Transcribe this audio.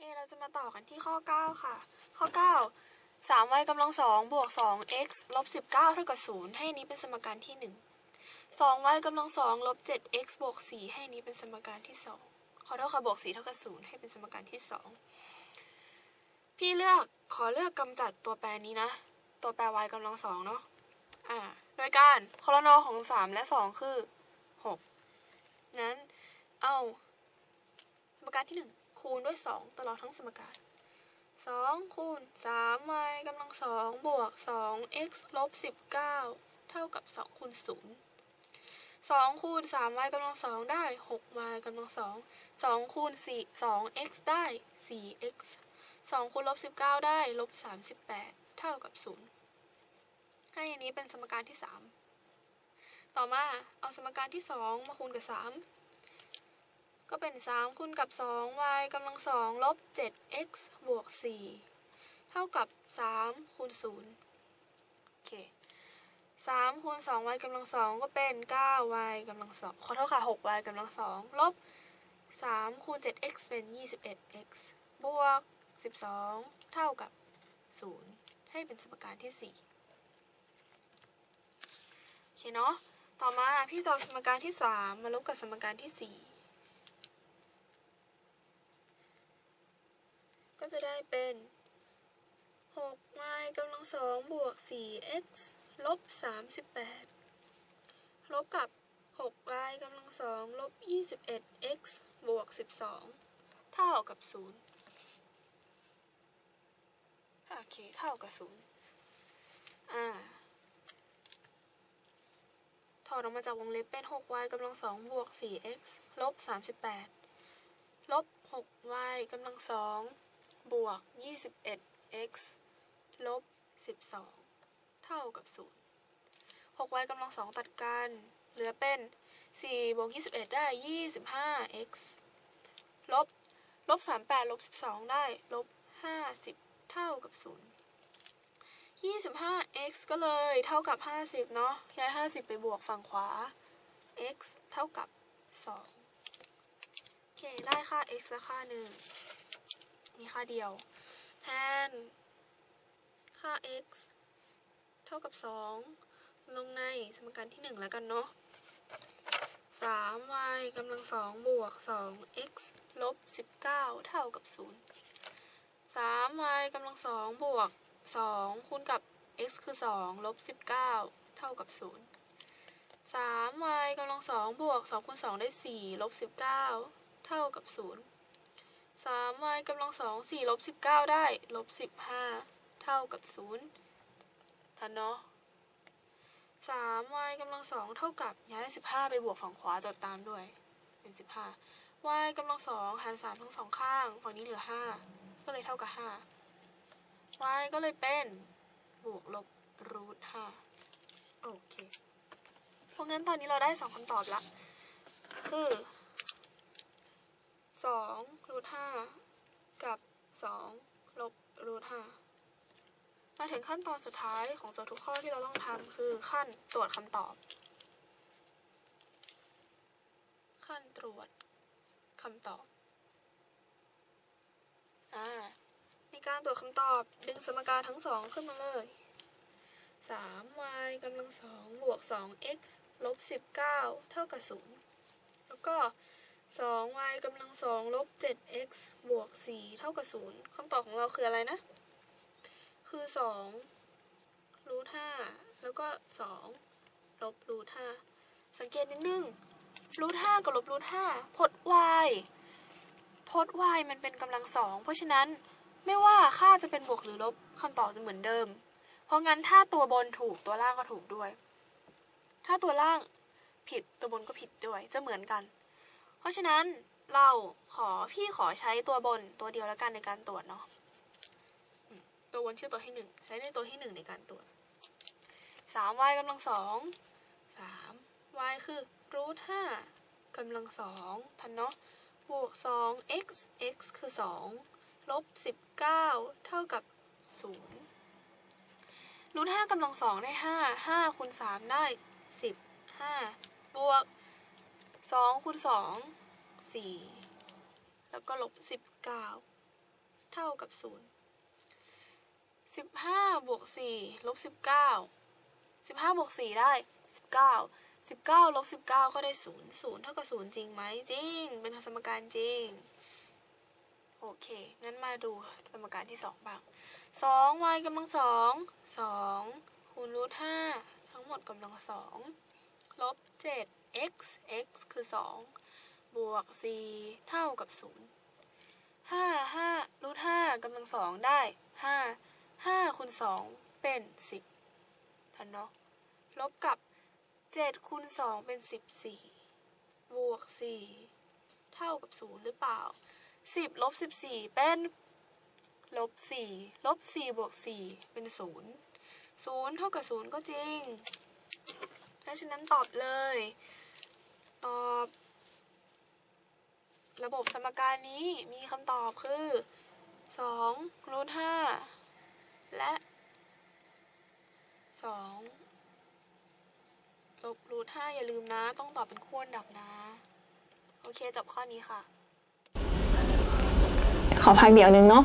เค เราจะมาต่อกันที่ข้อ 9 ค่ะ ข้อ 9 3 y กำลัง2บวก2 x ลบ19เท่ากับ0ให้นี้เป็นสมการที่1 2 y กำลัง2ลบ7 x บวก4ให้นี้เป็นสมการที่ 2 ขอเท่ากับบวก4เท่ากับ0ให้เป็นสมการที่ 2 พี่เลือกขอเลือกกำจัดตัวแปรนี้นะ ตัวแปร y กำลัง2เนาะอ่าโดยการคอรนอของ 3 และ 2 คือ 6 นั้นเอาสมการที่ 1 คูณด้วย 2 ตลอดทั้งสมการ 2 คูณ 3y กำลัง2บวก 2x ลบ 19 เท่ากับ 2 คูณ 0 2 คูณ 3y กำลัง 2 ได้ 6y กำลัง 2 2 คูณ 4 2x ได้ 4x 2 คูณลบ 19 ได้ ลบ 38 เท่ากับ 0 ให้อันนี้เป็นสมการที่ 3 ต่อมาเอาสมการที่ 2 มาคูณกับ 3 ก็เป็น 3คูณกับ 2y กำลัง2ลบ 7x บวก 4 เท่ากับ 3คูณ0โอเค3คูณ 2y กำลัง 2 ก็เป็น 9y กำลัง 2 ขอโทษค่ะ 6y กำลัง 2 ลบ 3คูณ 7x เป็น 21x บวก 12 เท่ากับ 0 ให้เป็นสมการที่ 4โอเคเนาะ ต่อมาพี่จะเอาสมการที่ 3 มาลบกับสมการที่ ก็จะได้เป็น 6y กำลัง2บวก 4x ลบ 38 ลบกับ 6y กำลัง2ลบ 21x บวก 12 เท่ากับ 0 โอเค เท่ากับ 0 อ่า ถอดออกมาจากวงเล็บเป็น 6y กำลัง2บวก 4x ลบ 38 ลบ 6y กำลัง2 บวก 21x ลบ 12 เท่ากับ 0 6y กำลัง2ตัดกัน เหลือเป็น 4 บวก 21 ได้ 25x ลบ ลบ 38 ลบ 12 ได้ ลบ 50 เท่ากับ 0 25x ก็เลยเท่ากับ 50 เนาะ ย้าย 50 ไปบวกฝั่งขวา x เท่ากับ 2 โอเค ได้ค่า x และค่า 1 มีค่าเดียว แทน ค่า x เท่ากับ 2 ลงในสมการที่ 1 แล้วกันเนาะ 3y กำลัง 2 บวก 2x ลบ 19 เท่ากับ 0 3y กำลัง 2 บวก 2 คูณกับ x คือ 2 ลบ 19 เท่ากับ 0 3y กำลัง 2 บวก 2 คูณ 2 ได้ 4 ลบ 19 เท่ากับ 0 3y กำลัง2 4ลบ19ได้ลบ15เท่ากับ0ทันเนาะ 3y กำลัง2เท่ากับย้าย15ไปบวกฝั่งขวาจดตามด้วย เป็น15 y กำลัง2หาร3ทั้งสองข้าง ฝั่งนี้เหลือ5ก็เลยเท่ากับ5 y ก็เลยเป็นบวกลบรูทห้าโอเค เพราะงั้นตอนนี้เราได้สองคำตอบละ คือ สองรูทห้ากับสองลบรูทห้ามาถึงขั้นตอนสุดท้ายของโจทย์ทุกข้อที่เราต้องทำคือขั้นตรวจคำตอบ ขั้นตรวจคำตอบอ่าในการตรวจคำตอบดึงสมการทั้งสองขึ้นมาเลย 3y กำลังสองบวก 2x ลบ 19 เท่ากับ 0 แล้วก็ 2y กำลังสองลบ 7x บวก 4 เท่ากับ 0คำตอบของเราคืออะไรนะ คือ 2 รูท5แล้วก็ 2 ลบรูท5สังเกตนิดนึง รูท5กับลบรูท5พจน์ y พจน์ y มันเป็นกำลังสอง เพราะฉะนั้นไม่ว่าค่าจะเป็นบวกหรือลบคำตอบจะเหมือนเดิม เพราะงั้นถ้าตัวบนถูกตัวล่างก็ถูกด้วย ถ้าตัวล่างผิดตัวบนก็ผิดด้วย จะเหมือนกัน เพราะฉะนั้นเราขอพี่ขอใช้ตัวบนตัวเดียวแล้วกันในการตรวจเนาะตัวบนชื่อตัวที่หนึ่งใช้ในตัวที่หนึ่งในการตรวจสาม y กำลังสองสาม y คือรูทห้ากำลังสองทันเนาะบวก2 x x คือ2ลบ19เก้าเท่ากับ0รูท5กำลัง2ได้5 5คูณ3ได้10 5บวก 2คูณ2 4แล้วก็ลบ19เท่ากับศูนย์สิบห้าบวกสี่ลบสิบเก้าสิบห้าบวกสี่ได้สิบเก้าสิบเก้าลบสิบเก้าก็ได้ศูนย์ศูนย์เท่ากับศูนย์จริงไหมจริง เป็นสมการจริง โอเค งั้นมาดูสมการที่สองบ้างสอง y กำลังสองสองคูณรูทห้าทั้งหมดกำลังสอง ลบเจ็ด x x คือสองบวกสี่เท่ากับศูนย์ห้าห้ารูทห้ากำลังสองได้ห้าห้าคูณสองเป็นสิบทันเนาะ ลบกับเจ็ดคูณสองเป็นสิบสี่บวกสี่เท่ากับศูนย์หรือเปล่าสิบลบสิบสี่เป็นลบสี่ลบสี่บวกสี่เป็นศูนย์ศูนย์เท่ากับศูนย์ก็จริง ราะฉะนั้นตอบเลย ตอบ ระบบสมการนี้มีคำตอบคือสองรูทห้าและสองลบรูทห้าอย่าลืมนะ ต้องตอบเป็นคู่อันดับนะ โอเคจบข้อนี้ค่ะ ขอพักเดี๋ยวนึงเนาะ